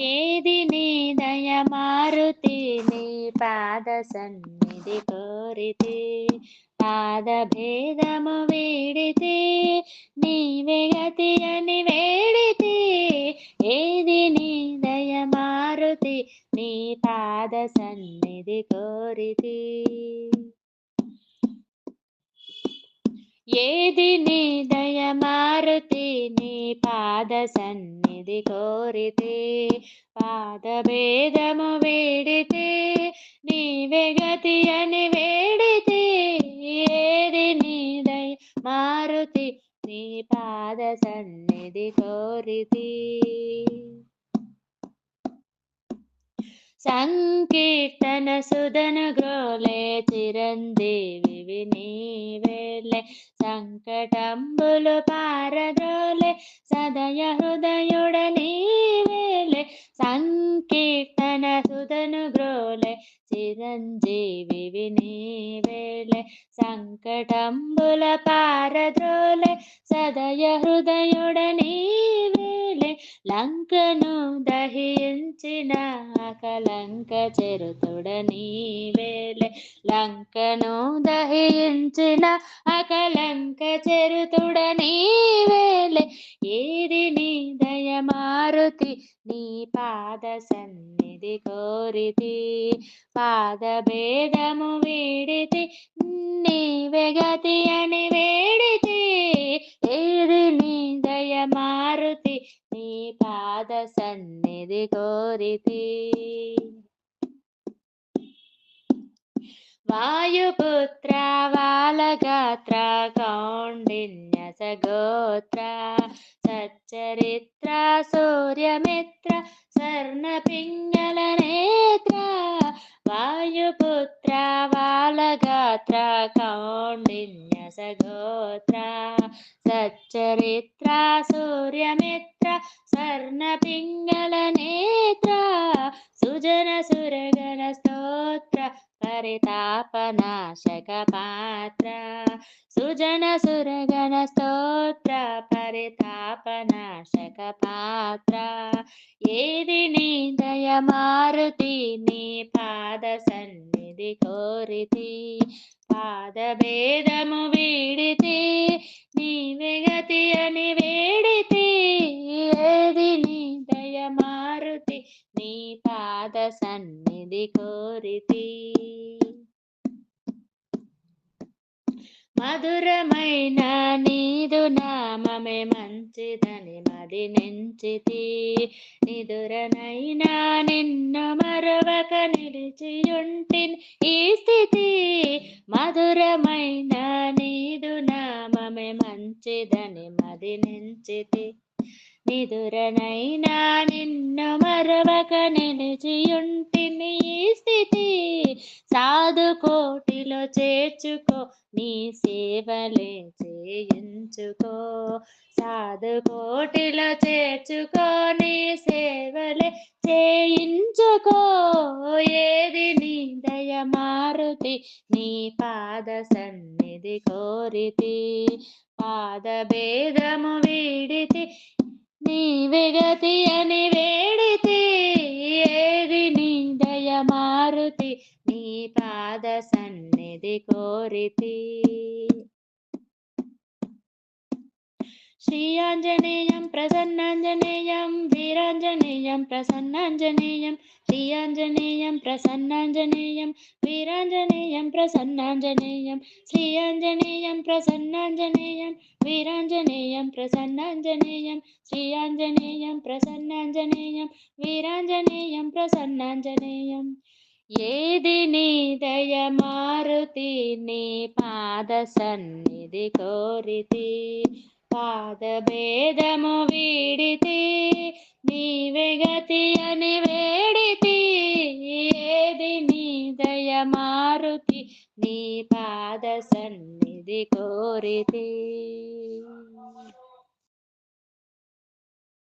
ఏది నీ దయ మారుతి నీ పాద సన్నిధి కోరితి. పాద భేదము వీడితి నీవే గతి అని వేడితి. ఏది నీ దయ మారుతి నీ పాద సన్నిధి కోరితి. ఏది నీ దయ నీ పాద సన్నిధి కోరితే పాద భేదము వేడితే నీవే గతి అని వేడితే ఏది నీదై మారుతి నీ పాద సన్నిధి కోరితే. సంకీర్తన సుధన గ్రోలే చిరంజీవి వినీవేలే. సంకటంబులు పారద్రోలే సదయ హృదయుడ నీవేలే. సంకీర్తన సుధను గ్రోలే చిరంజీవి వినీవేలే. సంకటంబుల పారద్రోలే సదయ హృదయుడ నీ లంకను దహించిన కలంక చెరుతుడ నీవేలే లంకను దహించిన అకలంక చెరుతుడ నీవేలే ఏది నీ దయమారుతి నీ పాద సన్నిధి కోరితి. పాద భేదము వీడితి నీవే గతి అని సన్నిధి కోరితి. వాయుపుత్ర వాలగాత్ర కౌండిన్య సగోత్ర సచ్చరిత్ర సూర్యమిత్ర స్వర్ణ పింగళ నేత్ర. వాయుపుత్ర వాలగాత్ర కౌండిన్య సగోత్ర. సచ్చరిత్ర సూర్యమిత్ర స్వర్ణ పింగళ నేత్ర సుజన సురగణ స్తోత్ర పరితాపనాశక పాత్ర. సుజన సురగణ స్తోత్ర పరితాపనాశక పాత్ర. ఏది నీ దయ మారుతి నీ పాద సన్నిధి కోరితి. పాద భేదము వీడితి సన్నిధి కోరితి. మధురమైన నీదు నామమే మంచిదని మది నెంచితి. నిదురనైనా నిన్ను మరవక నిలిచియుంటిన్ ఈ స్థితి. మధురమైన నీదు నామమే మంచిదని మది నెంచితి. నిదురనైనా నిన్ను మరవక నిలిచియుంటి కోటిలో చేర్చుకో నీ సేవలే చేయించుకో. సాధు కోటిలో చేర్చుకో నీ సేవలే చేయించుకో. ఏది నీ దయ మారుతి నీ పాద సన్నిధి కోరితి. పాద భేదము వీడితి నీ విగతి అని వేడి పాద సన్నిధి కోరితి శ్రీయాంజనేయం ప్రసన్నాంజనేయం వీరాంజనేయం ప్రసన్నాంజనేయం శ్రీయాంజనేయం ప్రసన్నాంజనేయం వీరాంజనేయం ప్రసన్నాంజనేయం శ్రీయాంజనేయం ప్రసన్నాంజనేయం వీరాంజనేయం ప్రసన్నాంజనేయం శ్రీయాంజనేయం ప్రసన్నాంజనేయం వీరాంజనేయం ప్రసన్నాంజనేయం ఏది నీ దయ మారుతి నీ పాద సన్నిధి కోరితి. పాద భేదము వీడితి నీవే గతి అని వేడితి. ఏది నీ దయ మారుతి నీ పాద సన్నిధి కోరితి.